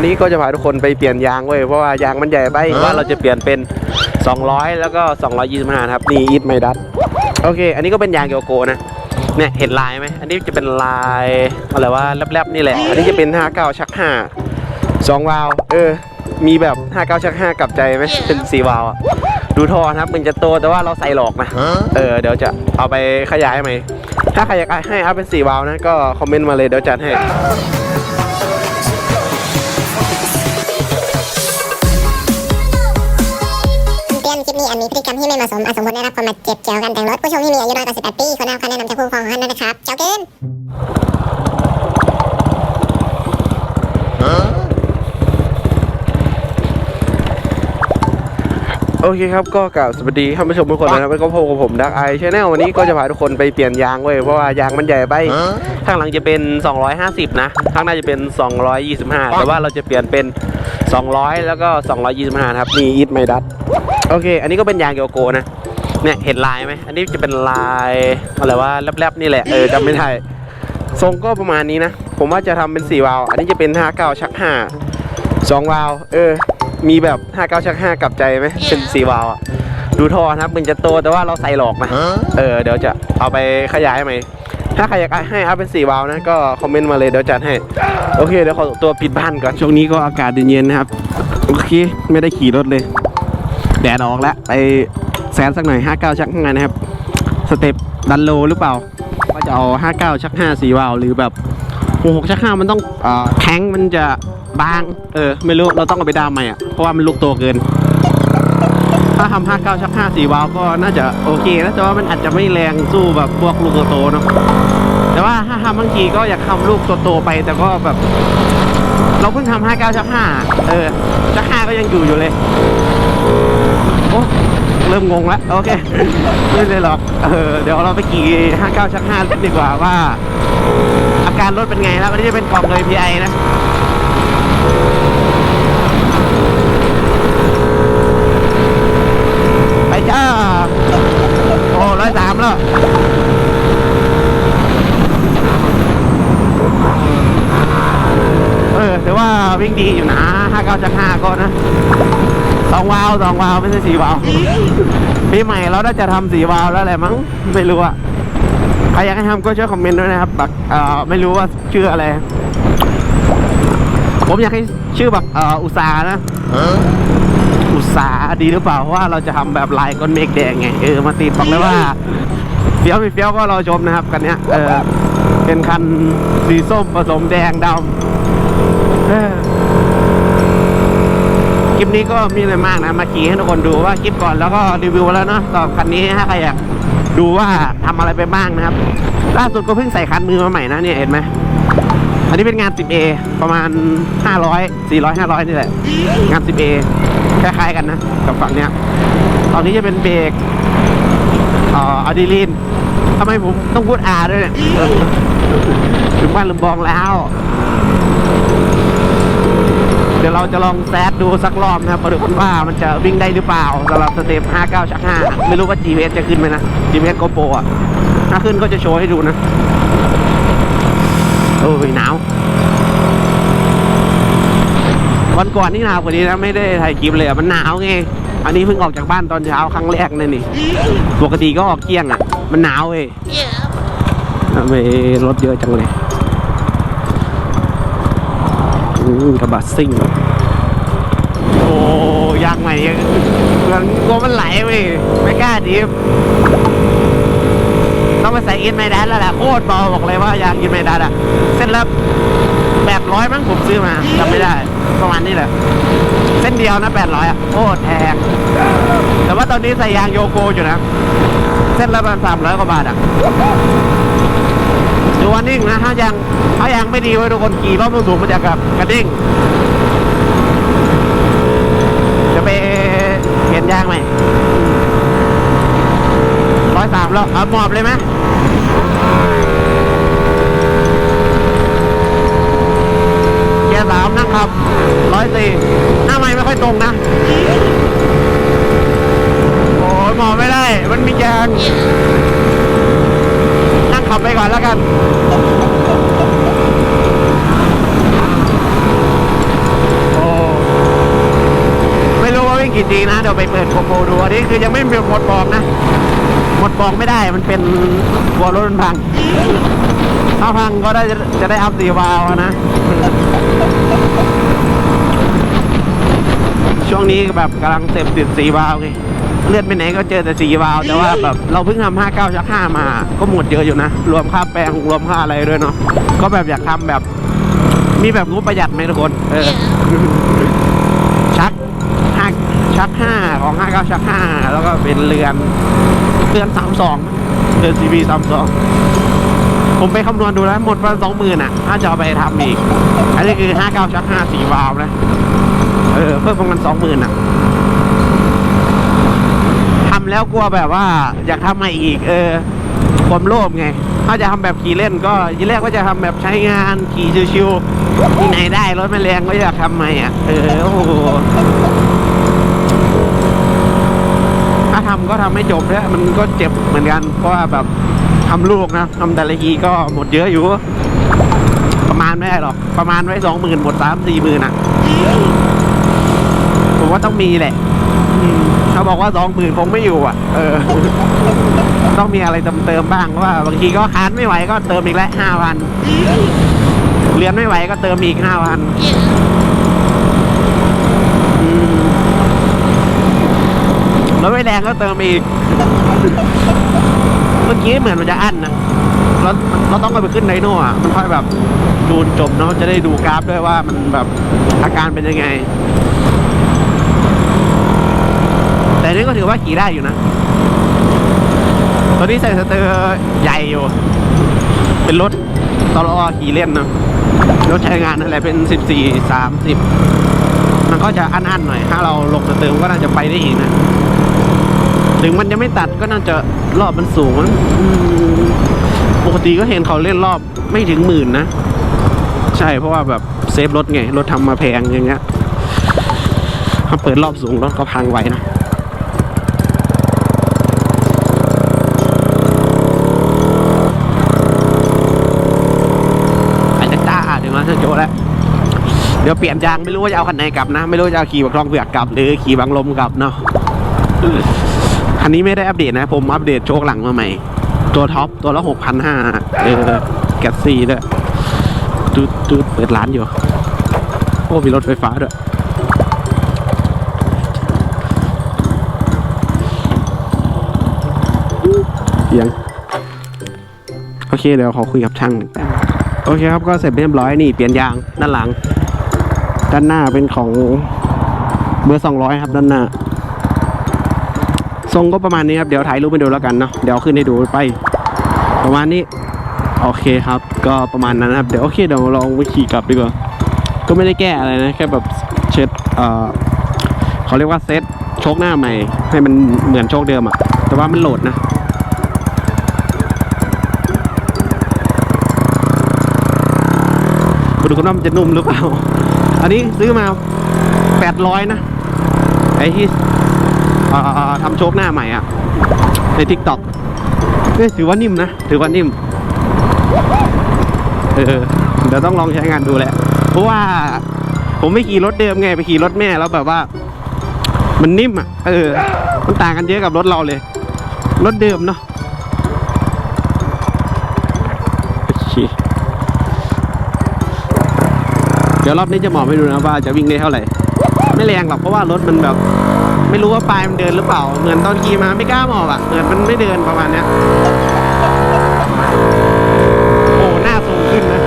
วันนี้ก็จะพาทุกคนไปเปลี่ยนยางเว้ยเพราะว่ายางมันใหญ่ไปว่าเราจะเปลี่ยนเป็น 200 แล้วก็ 225นะครับนี่อีทไมดัสโอเค อันนี้ก็เป็นยางเกียวโกนะเนี่ยเห็นลายไหมอันนี้จะเป็นลายอะไรว่าแลบๆนี่แหละ อันนี้จะเป็น 59 ชัก 5 2 วาล์วเออ มีแบบ 59 ชัก 5 กลับใจไหมเป็น 4 วาล์วอะดูท่อนะครับมันจะโตแต่ว่าเราใส่หลอกนะ เออเดี๋ยวจะเอาไปขยายใหม่ถ้าใครอยากให้อัพเป็น 4 วาล์วนะก็คอมเมนต์มาเลยเดี๋ยวจัดให้ ที่ไม่เหมาะสมอาจสมควรได้รับความบาดเจ็บเกี่ยวกับการแต่งรถผู้ชมที่มีอายุน้อยกว่า18ปีควรได้รับคำแนะนำจากผู้ปกครองของท่านด้วยนะครับเจ้าเกิน โอเคครับก็กล่าวสวัสดีท่านผู้ชมทุกคนนะครับแล้วก็พบกับผมดักไอชแนลวันนี้ก็จะพาทุกคนไปเปลี่ยนยางเว้ยเพราะว่ายางมันใหญ่ไปข้างหลังจะเป็น 250 นะ ข้างหน้าจะเป็น 225 แต่ว่าเราจะเปลี่ยนเป็น 200 แล้วก็ 225 นะครับนี่อีทไมดัส โอเค อันนี้ก็เป็นยางเกียวโกนะ เนี่ยเห็นลายไหม อันนี้จะเป็นลายอะไรว่าแลบๆนี่แหละ เออจำไม่ได้ ทรงก็ประมาณนี้นะ ผมว่าจะทำเป็น 4 วาล์ว อันนี้จะเป็น 59 ชัก5สองวาล์ว เออ มีแบบ 59 ชัก 5 กลับใจไหม เป็น4วาล์วอะดูท่อนะครับมันจะโตแต่ว่าเราใส่หลอกนะ เออ เดี๋ยวจะเอาไปขยายใหม่ถ้าใครอยากให้อัพเป็น4วาล์วนะก็คอมเมนต์มาเลยเดี๋ยวจัดให้ โอเคเดี๋ยวขอตัวปิดบ้านก่อน ช่วงนี้ก็อากาศเย็นๆนะครับ โอเค ไม่ได้ขี่รถเลย แดดออกแล้วไปแซนสักหน่อย 59 ชัก5นะครับ สเต็ปดันโลหรือเปล่าว่าจะเอา 59 ชัก 5 4วาล์วหรือแบบโอ้โหชักห้ามันต้องอแข้งมันจะบาง เออ ไม่รู้ เราต้องเอาไปดามใหม่อะ เพราะว่ามันลูกโตเกิน ถ้าทำห้าเก้าชักห้าสี่วาล์วก็น่าจะโอเคนะแต่ว่ามันอาจจะไม่แรงสู้แบบพวกลูกโตเนาะแต่ว่าถ้าทำบางทีก็อยากทำลูกโตๆไปแต่ก็แบบ เราเพิ่งทำห้าเก้าชักห้าเออชักห้าก็ยังอยู่อยู่เลย เริ่มงงแล้วโอเคไม่เลยหรอกเออเดี๋ยวเราไปขี่ห้าเก้าชักห้าเล่นดีกว่าว่า อาการรถเป็นไงแล้วอันนี้จะเป็นกล่องเลย PI นะ ล์วสองวาล์วไม่ใช่สี่วาล์วปีใหม่เราน่าจะทำสี่วาล์วแล้วแหละมั้งไม่รู้อะใครอยากให้ทำก็ช่วยคอมเมนต์ด้วยนะครับแบบเอ่อไม่รู้ว่าชื่ออะไร ผมอยากให้ชื่อแบบเอ่ออุตสาห์นะอุตสาห์ดีหรือเปล่าเพราะว่าเราจะทำแบบลายก้นเมฆแดงไงเออมาติดบอกเลยว่าเฟี้ยวไม่เฟี้ยวก็รอชมนะครับกันเนี้ยเออเป็นคันสีส้มผสมแดงดำเออ คลิปนี้ก็มีอะไรมากนะมาขี่ให้ทุกคนดูว่าคลิปก่อนแล้วก็รีวิวแล้วเนาะต่อคันนี้ถ้าใครอยากดูว่าทำอะไรไปบ้างนะครับ ล่าสุดก็เพิ่งใส่คันมือมาใหม่นะเนี่ยเห็นไหมอันนี้เป็นงาน 10A ประมาณ 500 400 500 นี่แหละ งาน 10A คล้ายๆกันนะ กับฝั่งเนี้ย ตอนนี้จะเป็นเบรกอ่ออะดรีลินทำไมผมต้องพูดอาด้วยเนี่ยถึงบ้านลืมบองแล้ว เดี๋ยวเราจะลองแซดดูสักรอบนะครับมาดูกันว่ามันจะวิ่งได้หรือเปล่าสำหรับสเต็ป59ชัก5ไม่รู้ว่า GPS จะขึ้นไหมนะ GPS GoPro อะ ถ้าขึ้นก็จะโชว์ให้ดูนะ โอ้ยหนาววันก่อนนี่หนาวกว่านี้นะไม่ได้ถ่ายคลิปเลยอะมันหนาวไงอันนี้เพิ่งออกจากบ้านตอนเช้าครั้งแรกนั่นนี่ปกติก็ออกเที่ยงอะ มันหนาวเว้ยทำไมรถเยอะจังเลยอืม กระบะซิ่ง โอ้ยางใหม่ยังเหมือนกลัวมันไหลเว้ยไม่กล้าดิฟต้องไปใส่อินไมดัสแล้วแหละโคตรเบาบอกเลยว่ายางอินไมดัสอะเส้นละแปดร้อยมั้งผมซื้อมาจำไม่ได้ ประมาณนี้แหละ เส้นเดียวนะแปดร้อยอะโคตรแพงแต่ว่าตอนนี้ใส่ยางโยโกอยู่นะ เส้นละประมาณสามร้อยกว่าบาทอะ ดูวันนิ่งนะ ถ้ายางถ้ายางไม่ดีไว้ทุกคนขี่รอบสูงๆมันจะกับกระดิ่งจะไปเปลี่ยนยางไหมร้อยสามแล้วเอาหมอบเลยไหมเกียร์สามนะครับร้อยสี่หน้าไม่ไม่ค่อยตรงนะโอ้ยหมอบไม่ได้ มันมียางนั่ง ขับไปก่อนแล้วกันโอ้ไม่รู้ว่าวิ่งกี่จีนะเดี๋ยวไปเปิดโคโปดูอันนี้คือยังไม่มีหมดบอกนะหมดบอกไม่ได้มันเป็นบัวรถมันพังถ้าพังก็ได้จะได้อัพสีวาวนะ ช่วงนี้แบบกำลังเต็มติดสีวาวไง เลื่อนไปไหนก็เจอแต่สีวาล์วแต่ว่าแบบเราเพิ่งทำห้าเก้าชักห้ามา ก็หมดเยอะอยู่นะ รวมค่าแปลงรวมค่าอะไรด้วยเนาะก็แบบอยากทำแบบ มีแบบงบประหยัดไหมทุกคนเออชักห้าชักห้าของห้าเก้าชักห้าแล้วก็เป็นเรือนเรือนสามสองเรือนซีบีสามสองผมไปคำนวณดูแล้วหมดประมาณสองหมื่นอะถ้าจะเอาไปทำอีก อันนี้คือห้าเก้าชักห้าสี่วาล์วนะ เออ เพิ่มประมาณสองหมื่นอะทำ แล้วกลัวแบบว่าอยากทำใหม่อีก เออความโลภไง ถ้าจะทำแบบขี่เล่นก็ทีแรกก็จะทำแบบใช้งานขี่ชิวๆที่ไหนได้รถไม่แรงก็อยากทำใหม่อะ เออโอ้โหถ้าทำก็ทำไม่จบแล้วมันก็เจ็บเหมือนกันเพราะว่าแบบทำลูกนะทำแต่ละทีก็หมดเยอะอยู่ ประมาณไม่ได้หรอก ประมาณไว้สองหมื่นหมดสามสี่หมื่นอะผมว่าต้องมีแหละ เขาบอกว่าสองหมื่นคงไม่อยู่อะ เออ ต้องมีอะไรเติมเติมบ้างว่าบางทีก็ค้านไม่ไหวก็เติมอีกแล้วห้าพันเรียนไม่ไหวก็เติมอีกห้าพันรถไม่แรงก็เติมอีก เมื่อกี้เหมือนมันจะอั้นนะเราเราต้องเอาไปขึ้นไดโน่อะมันค่อยแบบดูนจบเนาะจะได้ดูกราฟด้วยว่ามันแบบอาการเป็นยังไง แต่ นี่ก็ถือว่าขี่ได้อยู่นะ ตอนนี้ใส่สเตอร์ใหญ่อยู่ เป็นรถตลอขี่เล่นเนะรถใช้งานอะไรเป็นสิบสี่สามสิบมันก็จะอันๆหน่อย ถ้าเราลงสเตอร์ก็น่าจะไปได้อีกนะ ถึงมันยังไม่ตัดก็น่าจะรอบมันสูงปกติก็เห็นเขาเล่นรอบไม่ถึงหมื่นนะ ใช่เพราะว่าแบบเซฟรถไง รถทำมาแพงอย่างเงี้ยถ้าเปิดรอบสูงรถก็พังไวนะ อาจจะจ้าถึงแล้วจะโจแล้ว เดี๋ยวเปลี่ยนยางไม่รู้ว่าจะเอาคันไหนกลับนะ ไม่รู้จะเอาขี่บักทองเผือกกลับหรือขี่บางลมกลับเนาะคันนี้ไม่ได้อัปเดตนะ ผมอัปเดตโชคหลังมาใหม่ ตัวท็อปตัวละหกพันห้าเออแกสซี่ด้วยตูดตูดเปิดร้านอยู่โอ้มีรถไฟฟ้าด้วยเสียงโอเคเดี๋ยวขอคุยกับช่างโอเคครับก็เสร็จเรียบร้อยนี่เปลี่ยนยางด้านหลัง ด้านหน้าเป็นของเบอร์สองร้อยครับด้านหน้า ทรงก็ประมาณนี้ครับ เดี๋ยวถ่ายรูปไปดูแล้วกันเนาะเดี๋ยวขึ้นให้ดูไป ประมาณนี้ โอเคครับ ก็ประมาณนั้นครับ เดี๋ยวโอเคเดี๋ยวลองไปขี่กลับดีกว่า ก็ไม่ได้แก้อะไรนะ แค่แบบเช็ดเอ่อเขาเรียกว่าเซตโชคหน้าใหม่ ให้มันเหมือนโชคเดิมอะแต่ว่ามันโหลดนะดูกันว่ามันจะนุ่มหรือเปล่า อันนี้ซื้อมาแปดร้อยนะ ไอ้ที่ทำโชคหน้าใหม่อะในทิกตอกถือว่านิ่มนะ ถือว่านิ่ม เออ เดี๋ยวต้องลองใช้งานดูแหละ เพราะว่าผมไม่ขี่รถเดิมไงไปขี่รถแม่แล้วแบบว่า มันนิ่มอะ เออ มันต่างกันเยอะกับรถเราเลย รถเดิมเนาะ เดี๋ยวรอบนี้จะหมอบให้ดูนะว่าจะวิ่งได้เท่าไหร่ ไม่แรงหรอกเพราะว่ารถมันแบบ ไม่รู้ว่าปลายมันเดินหรือเปล่า เหมือนตอนขี่มาไม่กล้าหมอบอะเหมือนมันไม่เดินประมาณเนี้ยโอ้หน้าสูงขึ้นนะ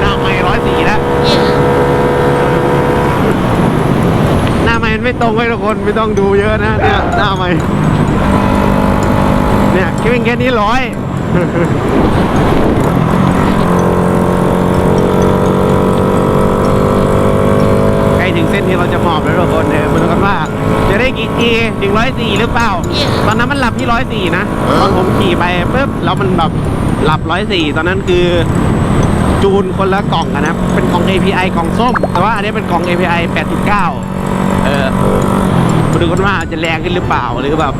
หน้าไม่ร้อยสี่แล้วหน้าไม่ไม่ตรงไว้ทุกคนไม่ต้องดูเยอะนะเนี่ยหน้าไม่ แค่เป็นแค่นี้ร้อยใกล้ถึงเส้นที่เราจะหมอบแล้วทุกคนเนี่ยมาดูกันว่า จะได้กี่ทีถึงร้อยสี่หรือเปล่า ตอนนั้นมันหลับที่ร้อยสี่นะ ตอนผมขี่ไปปุ๊บแล้วมันแบบหลับร้อยสี่ตอนนั้นคือจูนคนละกล่องกันนะ เป็นกล่อง API กล่องส้ม แต่ว่าอันนี้เป็นกล่อง API 8.9 เออมาดูกันว่าจะแรงขึ้นหรือเปล่า หรือแบบ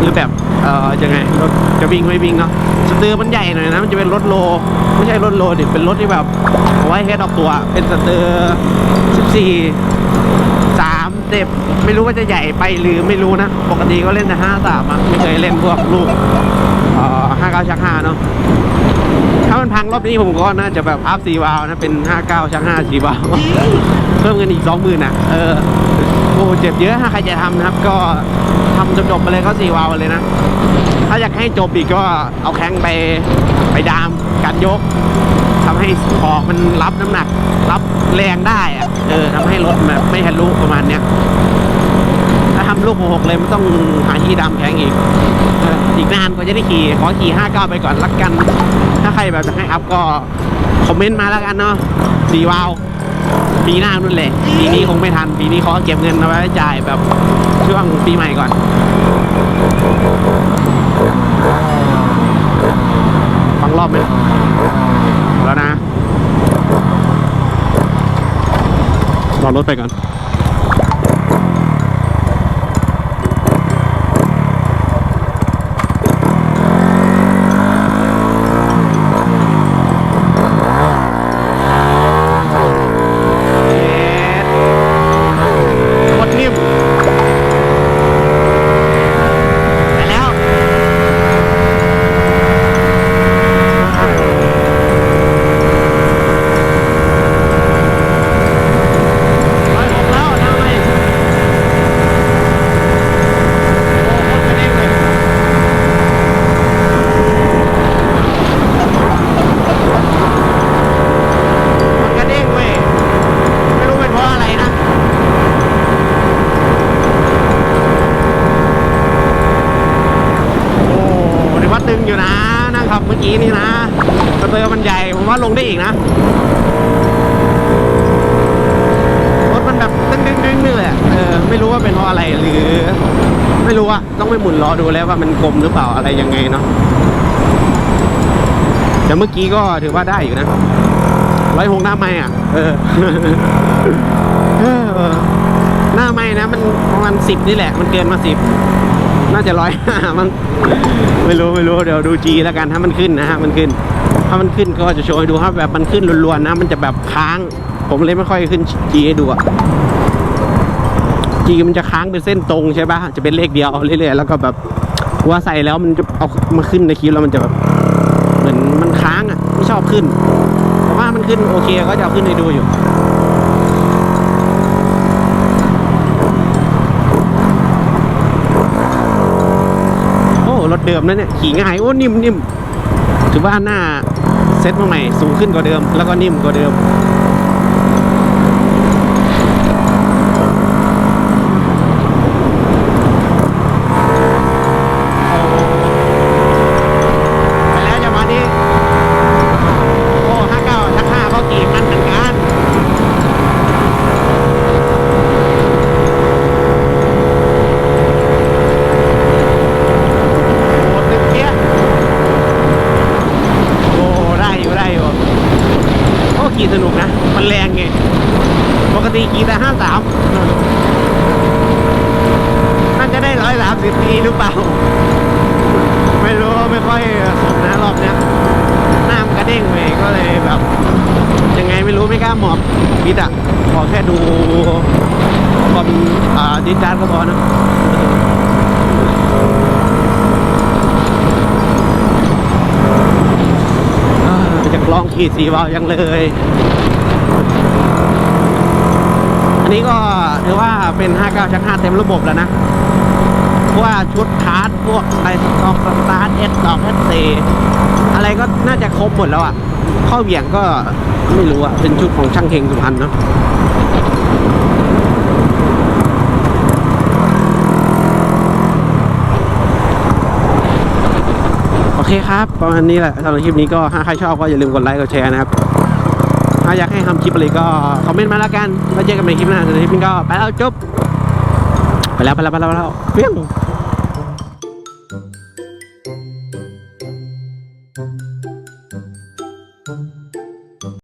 หรือแบบ เออยังไงรถจะวิ่งไม่วิ่งเนาะสเตอร์มันใหญ่หน่อยนะมันจะเป็นรถโล ไม่ใช่รถโลดิเป็นรถที่แบบไว้เฮดออกตัว เป็นสเตอร์14สามเด็บไม่รู้ว่าจะใหญ่ไปหรือไม่รู้นะ ปกติก็เล่นแต่ห้าสามอะไม่เคยเล่นพวกลูกห้าเก้าชักห้าเนาะามันพังรอบนี้ผมก็น่าจะแบบอัพสีวาล์วนะ เป็นห้าเก้าชักห้าสีวาล์วเพิ่มเงินอีกสองหมื่นอะ เออโอ้เจ็บเยอะถ้าใครจะทำนะครับ ก็ทำจบๆไปเลยก็สีวาล์วเลยนะ ถ้าอยากให้จบอีกก็เอาแข้งไปไปดามการยกทำให้ขอกมันรับน้ำหนัก รับแรงได้อะเออทำให้รถแบบไม่ทะลุประมาณเนี้ยถ้าทำลูกหกเลยมันต้องหาที่ดามแข้งอีกเอีกนานกว่าจะได้ขี่ขอขี่59 ไปก่อนละกัน ถ้าใครแบบจะให้อัพก็คอมเมนต์มาแล้วกันเนาะสีวาวปีหน้านู่นแหละปีนี้คงไม่ทัน ปีนี้เขอเก็บเงินเอาไว้จ่ายแบบช่วงปีใหม่ก่อนฟังรอบไหมแล้วนะรอรถไปก่อน เย็ดโคตรนิ่มไปแล้ว ร้อยหกแล้วทำไมโอ้โหกระเด้งเลยมันกระเด้งเว้ย ไม่รู้เป็นเพราะอะไรนะ โอ้ถือว่าตึงอยู่นะนั่งขับเมื่อกี้ นี่นะสเตอร์มันใหญ่ ผมว่าลงได้อีกนะ รถมันแบบดึงดึงดึงนี่เลยอะเออไม่รู้ว่าเป็นเพราะอะไรหรือ ไม่รู้อะต้องไปหมุนล้อดูแล้วว่ามันกลมหรือเปล่าอะไรยังไงเนาะแต่เมื่อกี้ก็ถือว่าได้อยู่นะร้อยหกหน้าไม่อะเออเออหน้าไม่นะ มันประมาณสิบนี่แหละ มันเกินมาสิบ น่าจะร้อยมันไม่รู้ไม่รู้เดี๋ยวดูจีแล้วกันถ้ามันขึ้นนะฮะมันขึ้น ถ้ามันขึ้นก็จะโชว์ให้ดูครับแบบมันขึ้นรัวๆนะ มันจะแบบค้าง ผมเลยไม่ค่อยขึ้นจีให้ดูอะจีมันจะค้างเป็นเส้นตรงใช่ปะจะเป็นเลขเดียวเรื่อยๆแล้วก็แบบว่าใส่แล้วมันจะเอามาขึ้นในคลิปแล้วมันจะแบบเหมือนมันค้างอะไม่ชอบขึ้น แต่ว่ามันขึ้นโอเคก็จะขึ้นให้ดูอยู่ โอ้รถ เดิมนั่นเนี่ยขี่ง่ายโอ้นิ่มนิ่มถือว่าหน้าเซ็ตมาใหม่สูงขึ้นกว่าเดิม แล้วก็นิ่มกว่าเดิม อ่าดิจารก็พอนะจะลองขี่สีวาวยังเลย อันนี้ก็ถือว่าเป็น 59ชัก5เต็มระบบแล้วนะเพราะว่าชุดคาร์ดพวกอะไรสต็อกสตาร์ทเอสดอกเอสเอะไรก็น่าจะครบหมดแล้วอะ ข้อเหวี่ยงก็ไม่รู้อะ เป็นชุดของช่างเฮงสุพรรณเนาะ เคครับประมาณนี้แหละสำหรับคลิปนี้ก็ถ้าใครชอบก็อย่าลืมกดไลค์กดแชร์นะครับ ถ้าอยากให้ทำคลิปอะไรก็คอมเมนต์มาแล้วกันแล้วเจอกันในคลิปหน้าสำหรับคลิปนี้ก็ไปแล้วจบไปแล้วไปแล้วไปแล้วไปแล้วเปี้ยง